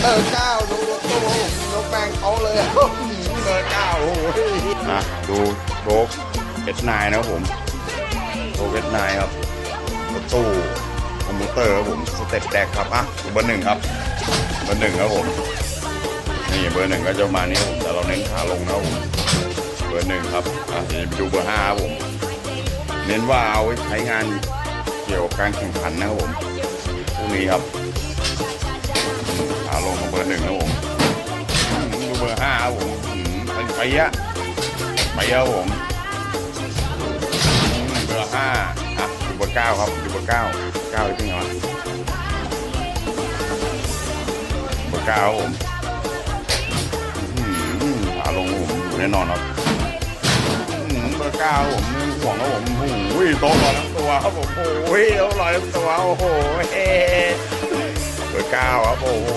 เบอร์เก้าดูรถตู้ผมยกแมงเขาเลยเบอร์เก้าโอ้ยอะดูโบกเอสนนะครับผมโบกเอสนครับรถตู้คอมพิวเตอร์ครับผมสเต็ปแดกครับอะเบอร์หนึ่งครับเบอร์หนึ่งครับผมนี่เบอร์หนึ่งก็จะมานี้ผมแต่เราเน้นขาลงนะครับผมเบอร์หนึ่งครับอะเดี๋ยวไปดูเบอร์ห้าครับผมเน้นว่าเอาไว้ใช้งานเกี่ยวกับการแข่งขันนะครับผมพวกนี้ครับ อร์หนึ่งนะครับผมดูเบอร์ห้าครับผมเป็นไปอะไปอะผมเบอร์ห้าอะดูเบอร์เก้าครับดูเบอร์เก้าเก้าจริงเหรอเบอร์เก้าผมอืมขาลงผมอยู่แน่นอนครับเบอร์เก้าผมห่วงครับผมโอ้ยโต๊ะลอยทั้งตัวครับผมโอ้ยโต๊ะลอยทั้งตัวโอ้โหเบอร์เก้าครับโอ้โห